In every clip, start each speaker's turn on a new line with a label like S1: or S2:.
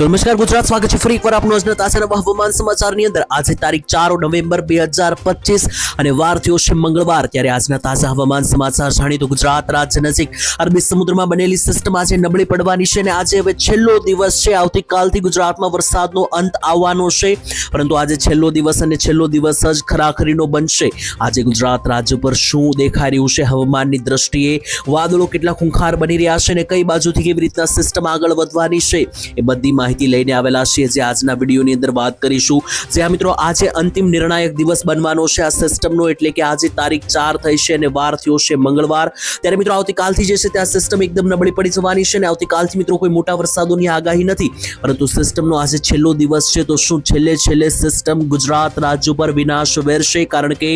S1: તો નમસ્કાર, ગુજરાત સ્વાગત છે ફરી એકવાર આપનું આજના તાજા નવા હવામાન સમાચારની અંદર. આજે તારીખ ચાર નવેમ્બર બે હજાર પચીસ અને વાર થયો છે મંગળવાર. ત્યારે આજના તાજા હવામાન સમાચાર જાણી તો ગુજરાત રાજ્ય નજીક અરબી સમુદ્રમાં બનેલી સિસ્ટમ આજે નબળી પડવાની છે અને આજે હવે છેલ્લો દિવસ છે. આવતીકાલથી ગુજરાતમાં વરસાદનો અંત આવવાનો છે. પરંતુ આજે છેલ્લો દિવસ અને છેલ્લો દિવસ જ ખરાખરીનો બનશે. આજે ગુજરાત રાજ્ય પર શું દેખાઈ રહ્યું છે હવામાનની દ્રષ્ટિએ? વાદળો કેટલા ખૂંખાર બની રહ્યા છે અને કઈ બાજુથી કેવી રીતના સિસ્ટમ આગળ વધવાની છે? એ બધી માહિતી લઈને આવેલા છીએ જે આજના વિડીયોની અંદર વાત કરીશું. જે આ મિત્રો, આજે અંતિમ નિર્ણાયક દિવસ બનવાનો છે આ સિસ્ટમનો, એટલે કે આજે તારીખ ચાર થઈ છે અને વાર થયો છે મંગળવાર. ત્યારે મિત્રો, આવતીકાલથી જે છે ત્યાં સિસ્ટમ એકદમ નબળી પડી જવાની છે અને આવતીકાલથી મિત્રો, કોઈ મોટા વરસાદોની આગાહી નથી. પરંતુ સિસ્ટમનો આજે છેલ્લો દિવસ છે, તો શું છેલ્લે છેલ્લે સિસ્ટમ ગુજરાત રાજ્ય પર વિનાશ વેરશે? કારણ કે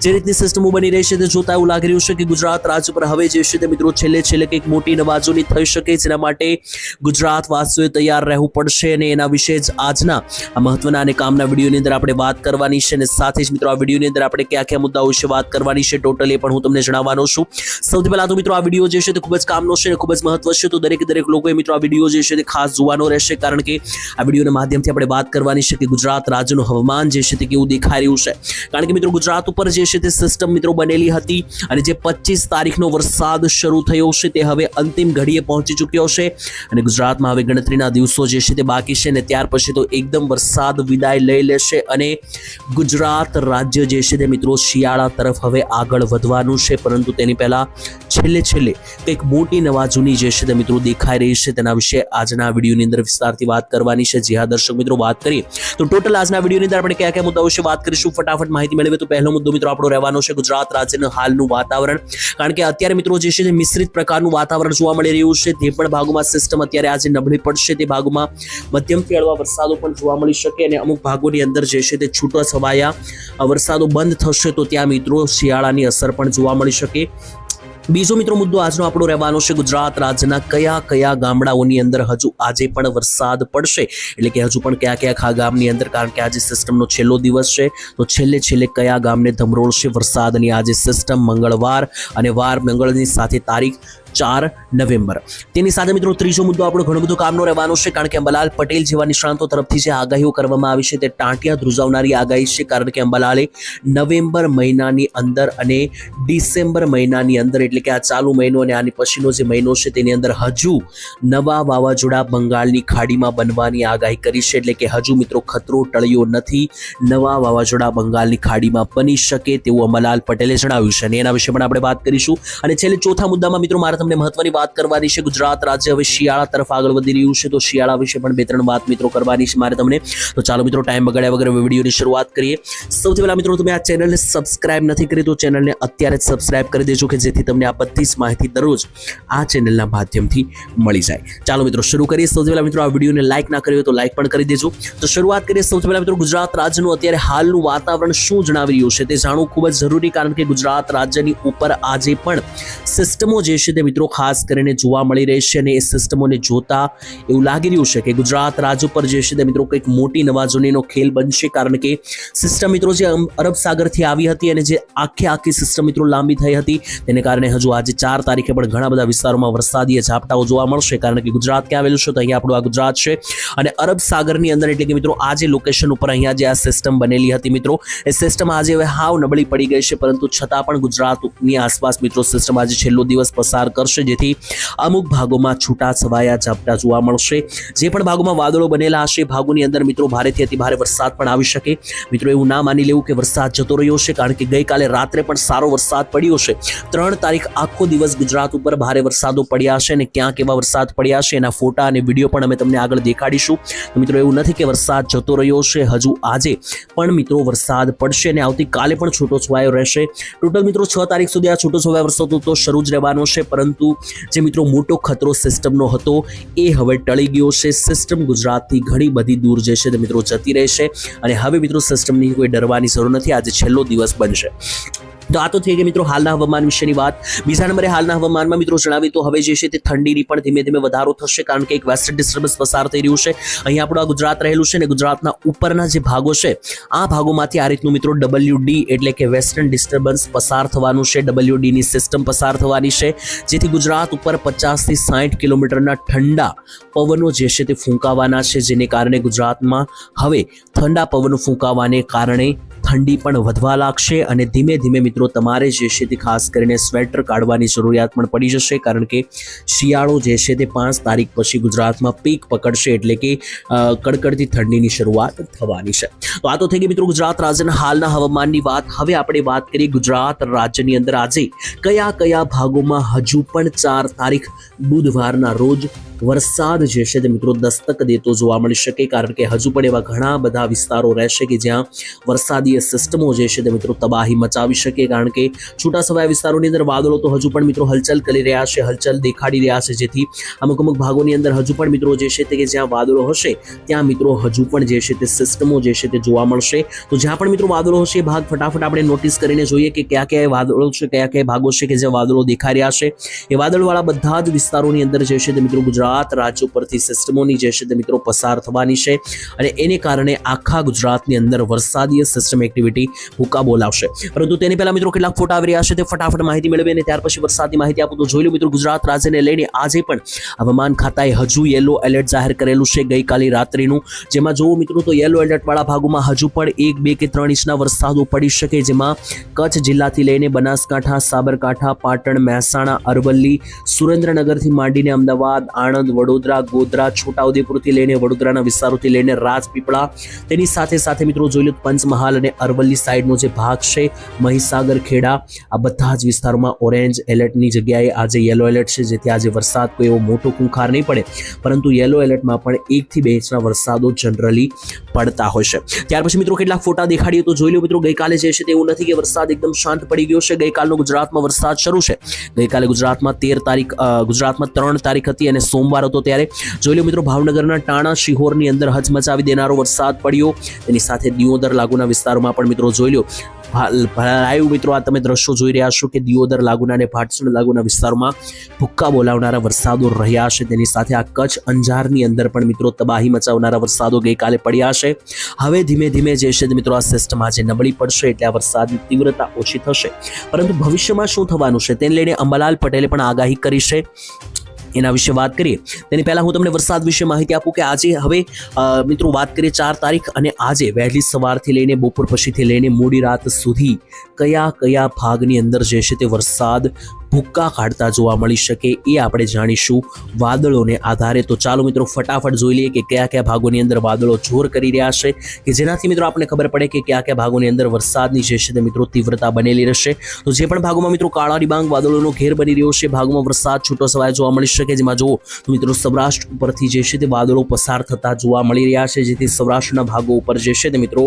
S1: જે રીતની સિસ્ટમો બની રહી છે તે જોતા એવું લાગી રહ્યું છે કે ગુજરાત રાજ્ય પર હવે જે છે તે મિત્રો, છેલ્લે છેલ્લે કંઈક મોટી નવાજોની થઈ શકે. જેના માટે ગુજરાત વાસીઓએ તૈયાર રહેવું પડશે અને એના વિશે જ આજના આ મહત્વના અને કામના વિડીયોની અંદર આપણે વાત કરવાની છે અને સાથે જ મિત્રો આ વિડીયોની અંદર આપણે કયા કયા મુદ્દાઓ વિશે વાત કરવાની છે ટોટલ એ પણ હું તમને જણાવવાનો છું. સૌથી પહેલા તો મિત્રો આ વીડિયો જે છે તે ખૂબ જ કામનો છે અને ખૂબ જ મહત્વ છે. તો દરેક દરેક લોકોએ મિત્રો આ વીડિયો જે છે તે ખાસ જોવાનો રહેશે કારણ કે આ વિડીયોના માધ્યમથી આપણે વાત કરવાની છે કે ગુજરાત રાજ્યનું હવામાન જે છે તે કેવું દેખાઈ રહ્યું છે. કારણ કે મિત્રો ગુજરાત ઉપર જે છે તે સિસ્ટમ મિત્રો બનેલી હતી અને જે પચીસ તારીખનો વરસાદ શરૂ થયો છે તે હવે અંતિમ ઘડીએ પહોંચી ચૂક્યો છે. અને ગુજરાતમાં હવે ગણતરીના દિવસો જે છે તે બાકી છે ને ત્યાર પછી તો એકદમ વરસાદ વિદાય લઈ લેશે અને ગુજરાત રાજ્ય જે છે તે મિત્રો શિયાળા તરફ હવે આગળ વધવાનું છે, પરંતુ તેની પહેલા છેલ્લે છેલ્લે કંઈક મોટી નવાજૂની જે છે તે મિત્રો દેખાઈ રહી છે તેના વિશે આજના વિડીયોની અંદર વિસ્તારથી વાત કરવાની છે. જી હા, દર્શક મિત્રો, વાત કરીએ તો ટોટલ આજના વિડીયોની અંદર આપણે કયા કયા મુદ્દાઓ વિશે વાત કરીશું? ફટાફટ માહિતી મેળવે તો પહેલો મુદ્દો મિત્રો આપણો રહેવાનો છે ગુજરાત રાજ્યનું હાલનું વાતાવરણ. કારણ કે અત્યારે મિત્રો જે છે તે મિશ્રિત પ્રકારનું વાતાવરણ જોવા મળી રહ્યું છે. તે પણ ભાગોમાં સિસ્ટમ અત્યારે આજે નબળી પડશે. તે ભાગોમાં મધ્યમથી હળવા વરસાદો પણ જોવા મળી શકે અને અમુક ભાગોની અંદર જે છે તે છૂટા છવાયા વરસાદો બંધ થશે તો ત્યાં મિત્રો શિયાળાની અસર પણ જોવા મળી શકે. બીજો મિત્રો મુદ્દો આજનો આપણો રહેવાનો છે ગુજરાત રાજ્યના કયા કયા ગામડાઓની અંદર હજુ આજે પણ વરસાદ પડશે? એટલે કે હજુ પણ કયા કયા ખા ગામની અંદર? કારણ કે આજે સિસ્ટમનો છેલ્લો દિવસ છે, તો છેલ્લે છેલ્લે કયા ગામને ધમરોળશે વરસાદની આજે સિસ્ટમ મંગળવાર અને વાર મંગળની સાથે તારીખ ચાર નવેમ્બર. તેની સાથે મિત્રો ત્રીજો મુદ્દો આપણો ઘણો બધો કામનો રહેવાનો છે, કારણ કે અંબાલાલ પટેલ જેવા નિષ્ણાંતો તરફથી જે આગાહીઓ કરવામાં આવી છે તે ટાંટિયા ધ્રુજાવનારી આગાહી છે, કારણ કે અંબાલાલે નવેમ્બર મહિનાની અંદર અને ડિસેમ્બર મહિનાની અંદર, એટલે કે આ ચાલુ મહિનો અને આની પછીનો જે મહિનો છે તેની અંદર હજુ નવા વાવાઝોડા બંગાળની ખાડીમાં બનવાની આગાહી કરી છે, એટલે કે હજુ મિત્રો ખતરો ટળ્યો નથી, નવા વાવાઝોડા બંગાળની ખાડીમાં બની શકે તેવું અંબાલાલ પટેલે જણાવ્યું છે અને એના વિશે પણ આપણે વાત કરીશું. અને છેલ્લે ચોથા મુદ્દામાં મિત્રો મારે તમને મહત્વની વાત કરવાની છે. ગુજરાત રાજ્ય હવે શિયાળા તરફ આગળ વધી રહ્યું છે. તો શિયાળા વિશે પણ બે ત્રણ વાત મિત્રો કરવાની છે મારે તમને. તો ચાલો મિત્રો ટાઈમ બગાડ્યા વગર વિડીયોની શરૂઆત કરીએ. સૌથી પહેલા મિત્રો તમે આ ચેનલને સબસ્ક્રાઇબ નથી કરી તો ચેનલને અત્યારે જ સબસ્ક્રાઇબ કરી દેજો કે જેથી તમને આ બધી જ માહિતી દરરોજ આ ચેનલના માધ્યમથી મળી જાય. ચાલો મિત્રો શરૂ કરીએ. સૌથી પહેલા મિત્રો આ વિડીયોને લાઇક ના કર્યો તો લાઇક પણ કરી દેજો. તો શરૂઆત કરીએ. સૌથી પહેલા મિત્રો ગુજરાત રાજ્યનું અત્યારે હાલનું વાતાવરણ શું જણાવી રહ્યું છે તે જાણવું ખૂબ જ જરૂરી કારણ કે ગુજરાત રાજ્યની ઉપર આજે પણ સિસ્ટમો જે છે તે મિત્રો, ખાસ કરીને જોવા મળી રહી છે અને એ સિસ્ટમોને જોતા એવું લાગી રહ્યું છે કે ગુજરાત રાજ્ય પર જે છે તે મિત્રો, કંઈક મોટી નવાજોનીનો ખેલ બનશે. કારણ કે સિસ્ટમ મિત્રો જે અરબ સાગરથી આવી હતી અને જે આખે આખી સિસ્ટમ મિત્રો લાંબી થઈ હતી, તેને કારણે હજુ આજે ચાર તારીખે પણ ઘણા બધા વિસ્તારોમાં વરસાદીય ઝાપટાઓ જોવા મળશે. કારણ કે ગુજરાત ક્યાં આવેલું છે તો અહીંયા આપણું આ ગુજરાત છે. અને અરબ સાગરની અંદર એટલે કે મિત્રો, આ જે લોકેશન ઉપર અહીંયા જે આ સિસ્ટમ બનેલી હતી મિત્રો, એ સિસ્ટમ આજે હવે હાવ નબળી પડી ગઈ છે. પરંતુ છતાં પણ ગુજરાતની આસપાસ મિત્રો સિસ્ટમ આજે છેલ્લો દિવસ પસાર કરશે, જેથી અમુક ભાગોમાં છૂટા છવાયા ઝાપટા જોવા મળશે. જે પણ ભાગોમાં વાદળો બનેલા હશે, ભાગોની અંદર મિત્રો ભારેથી અતિ ભારે વરસાદ પણ આવી શકે. મિત્રો એવું ના માની લેવું કે વરસાદ જતો રહ્યો છે, કારણ કે ગઈકાલે રાત્રે પણ સારો વરસાદ પડ્યો છે. ત્રણ તારીખ આખો દિવસ ગુજરાત ઉપર ભારે વરસાદો પડ્યા છે અને ક્યાં કેવા વરસાદ પડ્યા છે એના ફોટા અને વીડિયો પણ અમે તમને આગળ દેખાડીશું. તો મિત્રો એવું નથી કે વરસાદ જતો રહ્યો છે, હજુ આજે પણ મિત્રો વરસાદ પડશે અને આવતીકાલે પણ છૂટો છવાયો રહેશે. ટોટલ મિત્રો છ તારીખ સુધી આ છૂટો છવાયો વરસાદ તો શરૂ જ રહેવાનો છે, પરંતુ જે મિત્રો મોટો ખતરો સિસ્ટમનો હતો, એ હવે ટળી ગયો છે. સિસ્ટમ ગુજરાતથી ઘણી બધી દૂર જે છે તે મિત્રો જતી રહેશે. અને હવે મિત્રો સિસ્ટમની કોઈ ડરવાની જરૂર નથી. આજે છેલ્લો દિવસ બનશે. તો આ તો થઈ ગઈ મિત્રો હાલના હવામાન વિશેની વાત. બીજા નંબરે હાલના હવામાનમાં મિત્રો જણાવીએ તો હવે જે છે તે ઠંડીની પણ ધીમે ધીમે વધારો થશે કારણ કે એક વેસ્ટર્ન ડિસ્ટર્બન્સ પસાર થઈ રહ્યું છે. અહીં આપણું આ ગુજરાત રહેલું છે ને ગુજરાતના ઉપરના જે ભાગો છે, આ ભાગોમાંથી આ રીતનું મિત્રો ડબલ્યુ ડી એટલે કે વેસ્ટર્ન ડિસ્ટર્બન્સ પસાર થવાનું છે. ડબલ્યુ ડીની સિસ્ટમ પસાર થવાની છે. જેથી ગુજરાત ઉપર પચાસથી સાઠ કિલોમીટરના ઠંડા પવનો જે છે તે ફૂંકાવાના છે. જેને કારણે ગુજરાતમાં હવે ઠંડા પવનો ફૂંકાવાને કારણે ઠંડી પણ વધવા લાગશે અને ધીમે ધીમે મિત્રો તમારે જે છે તે ખાસ કરીને સ્વેટર કાઢવાની જરૂરિયાત પણ પડી જશે, કારણ કે શિયાળો જે છે તે પાંચ તારીખ પછી ગુજરાતમાં પીક પકડશે એટલે કે કડકડતી ઠંડીની શરૂઆત થવાની છે. તો આ તો થઈ ગઈ મિત્રો ગુજરાત રાજ્યના હાલના હવામાનની વાત. હવે આપણે વાત કરીએ ગુજરાત રાજ્યની અંદર આજે કયા કયા ભાગોમાં હજુ પણ ચાર તારીખ બુધવારના રોજ વરસાદ જે છે તે મિત્રો દસ્તક દેતો જોવા મળી શકે, કારણ કે હજુ પણ એવા ઘણા બધા વિસ્તારો રહેશે કે જ્યાં વરસાદીય સિસ્ટમો જે છે તે મિત્રો તબાહી મચાવી શકે, કારણ કે છૂટાછવાયા વિસ્તારોની અંદર વાદળો તો હજુ પણ મિત્રો હલચલ કરી રહ્યા છે, હલચલ દેખાડી રહ્યા છે, જેથી અમુક અમુક ભાગોની અંદર હજુ પણ મિત્રો જે છે તે જ્યાં વાદળો હશે, ત્યાં મિત્રો હજુ પણ જે છે તે સિસ્ટમો જે છે તે જોવા મળશે. તો જ્યાં પણ મિત્રો વાદળો હશે, એ ભાગ ફટાફટ આપણે નોટિસ કરીને જોઈએ કે કયા કયા વાદળો છે, કયા કયા ભાગો છે કે જ્યાં વાદળો દેખાઈ રહ્યા છે. એ વાદળવાળા બધા જ વિસ્તારોની અંદર જે છે તે મિત્રો ગુજરાત રાજ્ય ઉપરથી સિસ્ટમોની જે છે તે મિત્રો પસાર થવાની છે અને એને કારણે આખા ગુજરાતની અંદર વરસાદીય સિસ્ટમ એક્ટિવિટી હુકા બોલાવશે પરંતુ તેની પહેલા મિત્રો કેટલાક ફોટા આવી રહ્યા છે તે ફટાફટ માહિતી મેળવી અને ત્યાર પછી વરસાદની માહિતી આપું તો જોઈ લો મિત્રો ગુજરાત રાજ્યને લઈને આજે પણ હવામાન ખાતાએ હજુ યેલો એલર્ટ જાહેર કરેલું છે. ગઈકાલે રાત્રિનું જેમાં જોવો મિત્રો તો યેલો એલર્ટવાળા ભાગોમાં હજુ પણ એક, બે કે ત્રણ ઇંચના વરસાદો પડી શકે જેમાં કચ્છ જિલ્લાથી લઈને બનાસકાંઠા, સાબરકાંઠા, પાટણ, મહેસાણા, અરવલ્લી, સુરેન્દ્રનગરથી માંડીને અમદાવાદ, આણંદ વડોદરા, ગોધરા, છોટાઉદેપુરથી લઈને વડોદરાના વિસ્તારોથી લઈને રાજપીપળા. તેની સાથે સાથે મિત્રો જોઈ લો પંચમહાલ અને અરવલ્લી સાઈડનો જે ભાગ છે, મહીસાગર, ખેડા, આ બધા જ વિસ્તારોમાં ઓરેન્જ એલર્ટની જગ્યાએ આજે યલો એલર્ટ છે, જેથી આજે વરસાદ કોઈ એવો મોટો ખૂંખાર નહીં પડે. પરંતુ યેલો એલર્ટમાં પણ એકથી બે ઇંચના વરસાદો જનરલી પડતા હોય છે. ત્યાર પછી મિત્રો કેટલાક ફોટા દેખાડીએ તો જોઈ લો મિત્રો, ગઈકાલે જે છે તેવું નથી કે વરસાદ એકદમ શાંત પડી ગયો છે. ગઈકાલનો ગુજરાતમાં વરસાદ શરૂ છે. ગઈકાલે ગુજરાતમાં તેર તારીખ ગુજરાતમાં ત્રણ તારીખ હતી અને સોમવાર હતો ત્યારે. જોઈ લો મિત્રો, ભાવનગરના ટાણા શિહોરની અંદર હચમચાવી દેનારો વરસાદ પડ્યો. તેની સાથે દિયોદર લાગુના વિસ્તારોમાં પણ મિત્રો જોઈ લો લાઈવ મિત્રો, આ તમે દ્રશ્યો જોઈ રહ્યા છો કે દિયોદર લાગુના અને ભાટસણ લાગુના વિસ્તારમાં ભૂક્કા બોલાવનારા વરસાદો રહ્યા છે. તેની સાથે આ કચ્છ અંજારની અંદર પણ મિત્રો તબાહી મચાવનારા વરસાદો ગઈકાલે પડ્યા છે. હવે ધીમે ધીમે જે છે મિત્રો આ સિસ્ટમ આજે નબળી પડશે એટલે આ વરસાદની તીવ્રતા ઓછી થશે. પરંતુ ભવિષ્યમાં શું થવાનું છે? તેને લઈને અંબાલાલ પટેલે પણ આગાહી કરી છે. એના વિશે વાત કરીએ. તેની પહેલાં હું તમને વરસાદ વિશે માહિતી આપું કે આજે હવે મિત્રો વાત કરીએ ચાર તારીખ અને આજે વહેલી સવારથી લઈને બપોર પછીથી લઈને મોડી રાત સુધી કયા કયા ભાગની અંદર જે છે તે વરસાદ ભૂક્કા કાઢતા જોવા મળી શકે એ આપણે જાણીશું વાદળોને આધારે. તો ચાલો મિત્રો ફટાફટ જોઈ લઈએ કે કયા કયા ભાગોની અંદર વાદળો જોર કરી રહ્યા છે કે જેનાથી મિત્રો આપણને ખબર પડે કે કયા કયા ભાગોની અંદર વરસાદની જે છે તે મિત્રો તીવ્રતા બનેલી રહેશે. તો જે પણ ભાગોમાં મિત્રો કાળા ડિબાંગ વાદળોનો ઘેર બની રહ્યો છે, ભાગોમાં વરસાદ છૂટો સવાય જોવા મળી શકે. જેમાં જુઓ તો મિત્રો સૌરાષ્ટ્ર ઉપરથી જે છે તે વાદળો પસાર થતા જોવા મળી રહ્યા છે. જેથી સૌરાષ્ટ્રના ભાગો ઉપર જે છે તે મિત્રો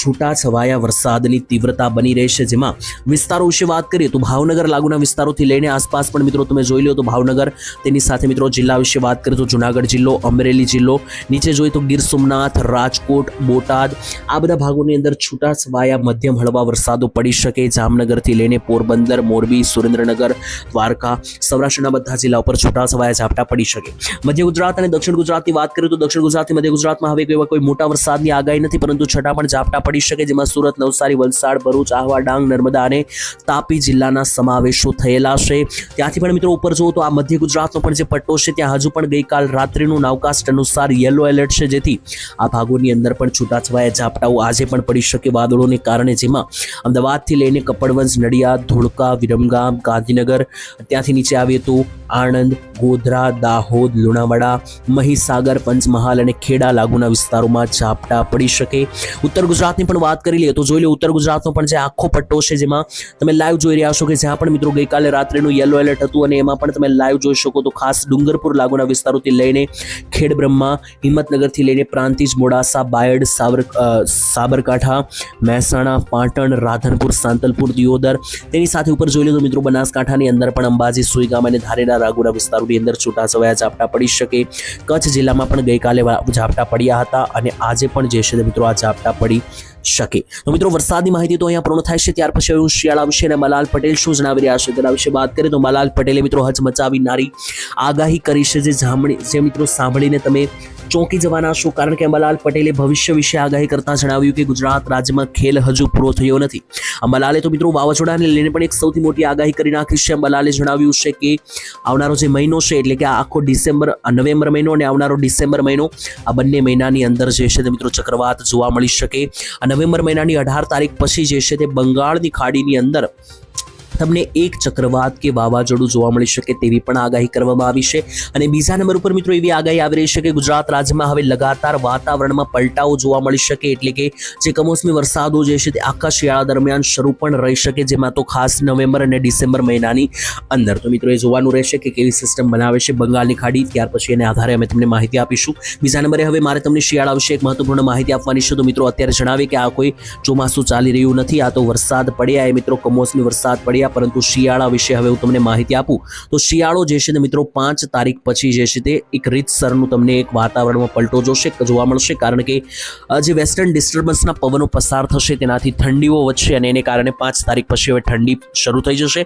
S1: છૂટા છવાયા વરસાદની તીવ્રતા બની રહેશે જેમાં વિસ્તારો વિશે વાત કરીએ તો ભાવનગર લાગુના વિસ્તારોથી લઈને આસપાસ પણ મિત્રો તમે જોઈ લો તો ભાવનગર, તેની સાથે મિત્રો જિલ્લા વિશે વાત કરીએ તો જુનાગઢ જિલ્લો, અમરેલી જિલ્લો, નીચે જોઈએ તો ગીર સોમનાથ, રાજકોટ, બોટાદ, આ બધા ભાગોની અંદર છૂટા છવાયા મધ્યમ હળવા વરસાદો પડી શકે. જામનગરથી લઈને પોરબંદર, મોરબી, સુરેન્દ્રનગર, દ્વારકા, સૌરાષ્ટ્રના બધા જિલ્લા ઉપર છૂટા છવાયા ઝાપટા પડી શકે. મધ્ય ગુજરાત અને દક્ષિણ ગુજરાતની વાત કરીએ તો દક્ષિણ ગુજરાતથી મધ્ય ગુજરાતમાં હવે એવા કોઈ મોટા વરસાદની આગાહી નથી, પરંતુ છતાં પણ ઝાપટા પડી શકે, જેમાં સુરત, નવસારી, વલસાડ, ભરૂચ, આહવા, ડાંગ, નર્મદા અને તાપી જિલ્લાના સમાવેશો થયેલા છે ત્યાંથી પણ મિત્રો ઉપર જુઓ તો આ મધ્ય ગુજરાતનો પણ જે પટ્ટો છે, ત્યાં હજુ પણ ગઈકાલ રાત્રિનું નાવકાસ્ટ અનુસાર યલો એલર્ટ છે, જેથી આ ભાગોની અંદર પણ છૂટાછવાયા ઝાપટાઓ આજે પણ પડી શકે વાદળોને કારણે, જેમાં અમદાવાદથી લઈને કપડવંજ, નડિયાદ, ધોળકા, વિરમગામ, ગાંધીનગર, ત્યાંથી નીચે આવીએ તો આણંદ, ગોધરા, દાહોદ, લુણાવાડા, મહીસાગર, પંચમહાલ અને ખેડા લાગુના વિસ્તારોમાં ઝાપટા પડી શકે. ઉત્તર ગુજરાતની પણ વાત કરી લઈએ તો જોઈ લો ઉત્તર ગુજરાતનો પણ જે આખો પટ્ટો છે, જેમાં તમે લાઈવ જોઈ રહ્યા છો કે જ્યાં પણ મિત્રો ગઈકાલે રાત્રેનું યલો એલર્ટ હતું અને એમાં પણ તમે લાઈવ જોઈ શકો તો ખાસ ડુંગરપુર લાગુના વિસ્તારોથી લઈને ખેડબ્રહ્મા, હિંમતનગરથી લઈને પ્રાંતિજ, મોડાસા, બાયડ સાબર સાબરકાંઠા, મહેસાણા, પાટણ, રાધનપુર, સાંતલપુર, દિયોદર. તેની સાથે ઉપર જોઈ લો તો મિત્રો બનાસકાંઠાની અંદર પણ અંબાજી, સુઈગામ અને ધારેના રાગુના વિસ્તારોની અંદર છૂટાછવાયા ઝાપટા પડી શકે. કચ્છ જિલ્લામાં પણ ગઈકાલે ઝાપટા પડ્યા હતા અને આજે પણ જે છે મિત્રો આ ઝાપટા પડી શકે. તો મિત્રો, વરસાદની માહિતી તો અહીંયા પૂર્ણ થાય છે. ત્યાર પછી હું શિયાળા વિશે અને મલાલ પટેલ શું જણાવી રહ્યા છે તેના વિશે વાત કરીએ તો મલાલ પટેલે મિત્રો હચમચાવીનારી આગાહી કરી છે જે જામણી જે મિત્રો સાંભળીને તમે ચોંકી જવાના છો કારણ કે અંબાલાલ પટેલે ભવિષ્ય વિશે આગાહી કરતા જણાવ્યું કે ગુજરાત રાજ્યમાં ખેલ હજુ પૂરો થયો નથી અંબાલાલે તો મિત્રો વાવાઝોડાને લઈને પણ એક સૌથી મોટી આગાહી કરી નાખી છે। અંબાલાલે જણાવ્યું છે કે આવનારો જે મહિનો છે, એટલે કે આખો ડિસેમ્બર નવેમ્બર મહિનો અને આવનારો ડિસેમ્બર મહિનો આ બંને મહિનાની અંદર જે છે તે મિત્રો ચક્રવાત જોવા મળી શકે. નવેમ્બર મહિનાની અઢાર તારીખ પછી જે છે તે બંગાળની ખાડીની અંદર તમને એક ચક્રવાત કે વાવાઝોડું જોવા મળી શકે તેવી પણ આગાહી કરવામાં આવી છે. અને બીજા નંબર ઉપર મિત્રો એવી આગાહી આવી રહી છે કે ગુજરાત રાજ્યમાં હવે લગાતાર વાતાવરણમાં પલટાઓ જોવા મળી શકે એટલે કે જે કમોસમી વરસાદો જે છે તે આખા શિયાળા દરમિયાન શરૂ પણ રહી શકે જેમાં તો ખાસ નવેમ્બર અને ડિસેમ્બર મહિનાની અંદર. તો મિત્રો એ જોવાનું રહેશે કે કેવી સિસ્ટમ બનાવે છે બંગાળની ખાડી, ત્યાર પછી એને આધારે અમે તમને માહિતી આપીશું. બીજા નંબરે હવે મારે તમને શિયાળા વિશે એક મહત્વપૂર્ણ માહિતી આપવાની છે. તો મિત્રો અત્યારે જણાવીએ કે આ કોઈ ચોમાસું ચાલી રહ્યું નથી, આ તો વરસાદ પડ્યા એ મિત્રો, કમોસમી વરસાદ પડ્યા પરંતુ શિયાળા વિશે હવે હું તમને માહિતી આપું. તો શિયાળો જે છે ને મિત્રો, પાંચ તારીખ પછી જે છે તે એક રીતસરનું તમને એક વાતાવરણમાં પલટો જોશે જોવા મળશે, કારણ કે જે વેસ્ટર્ન ડિસ્ટર્બન્સના પવનો પસાર થશે તેનાથી ઠંડીઓ વધશે અને એને કારણે પાંચ તારીખ પછી હવે ઠંડી શરૂ થઈ જશે.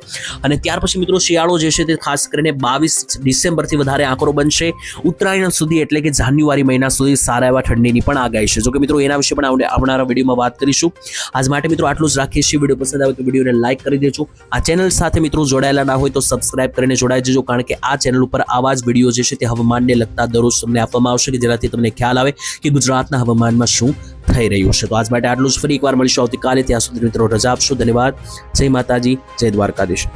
S1: અને ત્યાર પછી મિત્રો, શિયાળો જે છે તે ખાસ કરીને બાવીસ ડિસેમ્બરથી વધારે આંકડો બનશે. ઉત્તરાયણ સુધી એટલે કે જાન્યુઆરી મહિના સુધી સારા એવા ઠંડીની પણ આગાહી છે. જો કે મિત્રો, એના વિશે પણ આવનારા વિડીયોમાં વાત કરીશું. આજ માટે મિત્રો, આટલું જ રાખીએ. છીએ વીડિયો પસંદ આવે તો વિડીયોને લાઇક કરી દેજો. આ ચેનલ સાથે મિત્રો જોડાયેલા ના હોય તો સબસ્ક્રાઇબ કરીને જોડાઈ જજો, કારણ કે આ ચેનલ ઉપર આવા જ વીડિયો જે છે તે હવામાનને લગતા દરરોજ તમને આપવામાં આવશે કે જેનાથી તમને ખ્યાલ આવે કે ગુજરાતના હવામાનમાં શું થઈ રહ્યું છે. તો આજ માટે આટલું જ. ફરી એકવાર મળીશું આવતીકાલે. ત્યાં સુધી મિત્રો રજા આપશો. ધન્યવાદ. જય માતાજી. જય દ્વારકાધીશ.